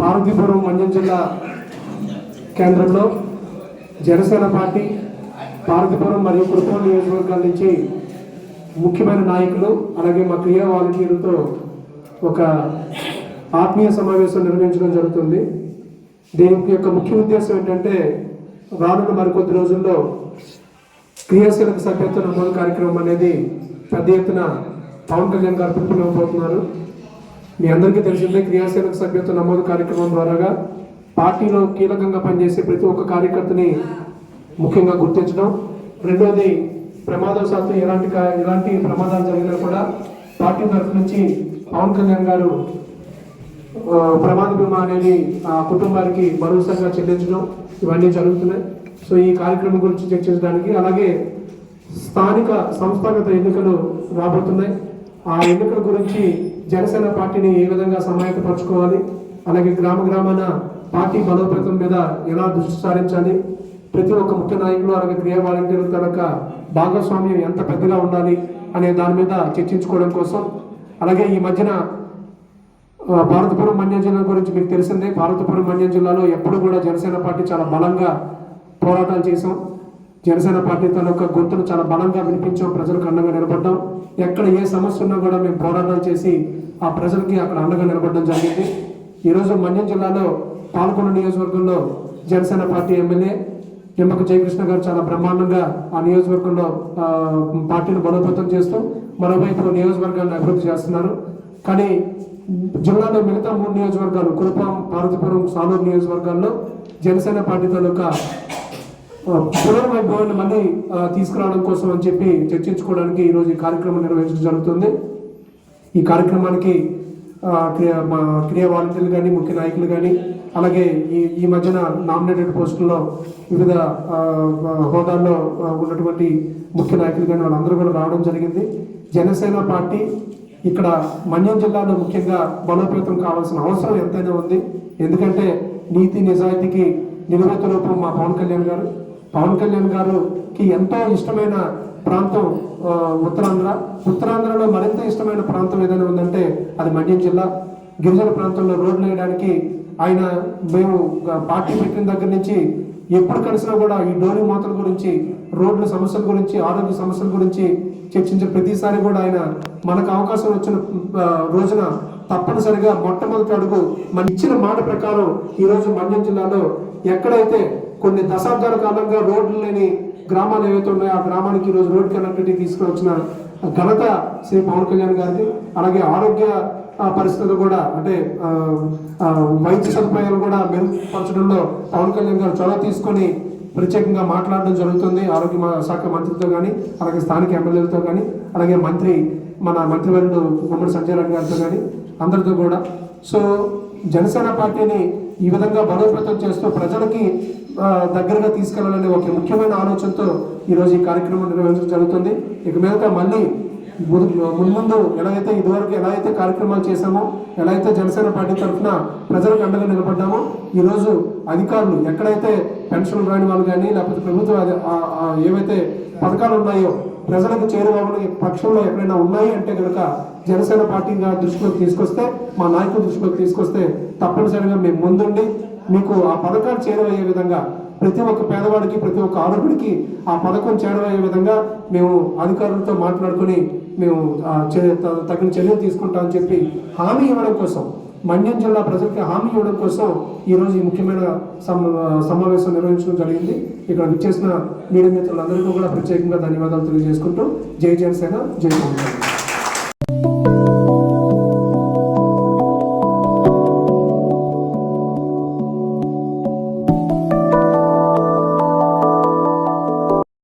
పార్వతీపురం మండ్యం జిల్లా కేంద్రంలో జనసేన పార్టీ పార్వతీపురం మరియు కుటుంబ నియోజకవర్గాల నుంచి ముఖ్యమైన నాయకులు అలాగే మా క్రియా వాలంటీర్లతో ఒక ఆత్మీయ సమావేశం నిర్వహించడం జరుగుతుంది. దీని యొక్క ముఖ్య ఉద్దేశం ఏంటంటే రానున్న మరికొద్ది రోజుల్లో క్రియాశీలక సభ్యత్వ నమోదు కార్యక్రమం అనేది పెద్ద ఎత్తున పవన్ కళ్యాణ్ గారు పిలుపునివ్వబోతున్నారు. మీ అందరికీ తెలిసిందే క్రియాశీలక సభ్యత్వ నమోదు కార్యక్రమం ద్వారాగా పార్టీలో కీలకంగా పనిచేసే ప్రతి ఒక్క కార్యకర్తని ముఖ్యంగా గుర్తించడం. రెండోది ప్రమాదవశాత్తు ఎలాంటి ఎలాంటి ప్రమాదాలు జరిగినా కూడా పార్టీ తరఫు నుంచి పవన్ కళ్యాణ్ గారు ప్రమాద బీమా అనేది ఆ కుటుంబానికి భరోసాగా చెల్లించడం ఇవన్నీ జరుగుతున్నాయి. సో ఈ కార్యక్రమం గురించి చర్చించడానికి అలాగే స్థానిక సంస్థాగత ఎన్నికలు రాబోతున్నాయి. ఆ ఎన్నికల గురించి జనసేన పార్టీని ఏ విధంగా సమాయత్తపరచుకోవాలి అలాగే గ్రామ గ్రామాన పార్టీ బలోపేతం మీద ఎలా దృష్టి సారించాలి? ప్రతి ఒక్క ముఖ్య నాయకులు అలాగే క్రియా వాలంటీర్ల తనక భాగస్వామ్యం ఎంత పెద్దగా ఉండాలి అనే దాని మీద చర్చించుకోవడం కోసం అలాగే ఈ మధ్యన భారతపురం మన్యం జిల్లా గురించి మీకు తెలిసిందే భారతపురం మన్యం జిల్లాలో ఎప్పుడు కూడా జనసేన పార్టీ చాలా బలంగా పోరాటాలు చేసాం జనసేన పార్టీ తాలూకా గొంతును చాలా బలంగా వినిపించాం. ప్రజలకు అండగా నిలబడ్డాం. ఎక్కడ ఏ సమస్య ఉన్నా కూడా మేము పోరాటాలు చేసి ఆ ప్రజలకి అక్కడ అండగా నిలబడడం జరిగింది. ఈరోజు మన్యం జిల్లాలో పాల్గొన్న నియోజకవర్గంలో జనసేన పార్టీ ఎమ్మెల్యే నిమ్మక జయకృష్ణ గారు చాలా బ్రహ్మాండంగా ఆ నియోజకవర్గంలో ఆ, పార్టీని బలోపేతం చేస్తూ మరోవైపు నియోజకవర్గాన్ని అభివృద్ధి చేస్తున్నారు. కానీ జిల్లాలో మిగతా మూడు నియోజకవర్గాలు కురుపాం పార్వతీపురం సాలూరు నియోజకవర్గాల్లో జనసేన పార్టీ తాలూకా ఆ, పునర్వైభవాన్ని మళ్ళీ తీసుకురావడం కోసం అని చెప్పి చర్చించుకోవడానికి ఈరోజు ఈ కార్యక్రమం నిర్వహించడం జరుగుతుంది. ఈ కార్యక్రమానికి మా క్రియా వాలంటీర్లు కానీ ముఖ్య నాయకులు కానీ అలాగే ఈ ఈ మధ్యన నామినేటెడ్ పోస్టుల్లో వివిధ హోదాల్లో ఉన్నటువంటి ముఖ్య నాయకులు కానీ వాళ్ళందరూ కూడా రావడం జరిగింది. జనసేన పార్టీ ఇక్కడ మన్యం జిల్లాలో ముఖ్యంగా బలోపేతం కావాల్సిన అవసరం ఎంతైనా ఉంది. ఎందుకంటే నీతి నిజాయితీకి నిలువెత్తు రూపం మా పవన్ కళ్యాణ్ గారు. పవన్ కళ్యాణ్ గారుకి ఎంతో ఇష్టమైన ప్రాంతం ఉత్తరాంధ్ర. ఉత్తరాంధ్రలో మరింత ఇష్టమైన ప్రాంతం ఏదైనా ఉందంటే అది మండ్యం జిల్లా. గిరిజన ప్రాంతంలో రోడ్లు వేయడానికి ఆయన మేము పార్టీ పెట్టిన దగ్గర నుంచి ఎప్పుడు కలిసినా కూడా ఈ డోరీ మూతల గురించి రోడ్ల సమస్యల గురించి ఆరోగ్య సమస్యల గురించి చర్చించే ప్రతిసారి కూడా ఆయన మనకు అవకాశం వచ్చిన రోజున తప్పనిసరిగా మొట్టమొదటి అడుగు మన ఇచ్చిన మాట ప్రకారం ఈరోజు మండ్యం జిల్లాలో ఎక్కడైతే కొన్ని దశాబ్దాల కాలంగా రోడ్లు లేని గ్రామాలు ఏవైతే ఉన్నాయో ఆ గ్రామానికి ఈరోజు రోడ్ కనెక్టివిటీ తీసుకువచ్చిన ఘనత శ్రీ పవన్ కళ్యాణ్ గారిది. అలాగే ఆరోగ్య పరిస్థితులు కూడా అంటే వైద్య సదుపాయాలు కూడా మెరుగుపరచడంలో పవన్ కళ్యాణ్ గారు చొరవ తీసుకొని ప్రత్యేకంగా మాట్లాడడం జరుగుతుంది. ఆరోగ్య శాఖ మంత్రితో కానీ అలాగే స్థానిక ఎమ్మెల్యేలతో కానీ అలాగే మంత్రి మన మంత్రివర్యుడు గుమ్మడి సంజయ్ రెడ్డి గారితో కానీ అందరితో కూడా. సో జనసేన పార్టీని ఈ విధంగా బలోపేతం చేస్తూ ప్రజలకి దగ్గరగా తీసుకెళ్ళాలనే ఒక ముఖ్యమైన ఆలోచనతో ఈరోజు ఈ కార్యక్రమం నిర్వహించడం జరుగుతుంది. ఇక మీదట మళ్ళీ ముందు ముందు ఎలా అయితే ఇదివరకు ఎలా అయితే కార్యక్రమాలు చేశామో ఎలా అయితే జనసేన పార్టీ తరఫున ప్రజలకు అండగా నిలబడ్డామో ఈరోజు అధికారులు ఎక్కడైతే పెన్షన్ రాని వాళ్ళు కానీ లేకపోతే ప్రభుత్వ ఏవైతే పథకాలు ఉన్నాయో ప్రజలకు చేరువని పక్షంలో ఎక్కడైనా ఉన్నాయి అంటే కనుక జనసేన పార్టీగా దృష్టిలోకి తీసుకొస్తే మా నాయకుల దృష్టిలోకి తీసుకొస్తే తప్పనిసరిగా మేము ముందుండి మీకు ఆ పథకాలు చేరువయ్యే విధంగా ప్రతి ఒక్క పేదవాడికి ప్రతి ఒక్క ఆరోగ్యుడికి ఆ పథకం చేరువయ్యే విధంగా మేము అధికారులతో మాట్లాడుకొని మేము ఆ తగిన చర్యలు తీసుకుంటామని చెప్పి హామీ ఇవ్వడం కోసం మండ్యం జిల్లా ప్రజలకి హామీ ఇవ్వడం కోసం ఈరోజు ఈ ముఖ్యమైన సమావేశం నిర్వహించడం జరిగింది. ఇక్కడ విచ్చేసిన మీడియా మిత్రులందరికీ కూడా ప్రత్యేకంగా ధన్యవాదాలు తెలియజేసుకుంటూ జై జనసేన జై పవన్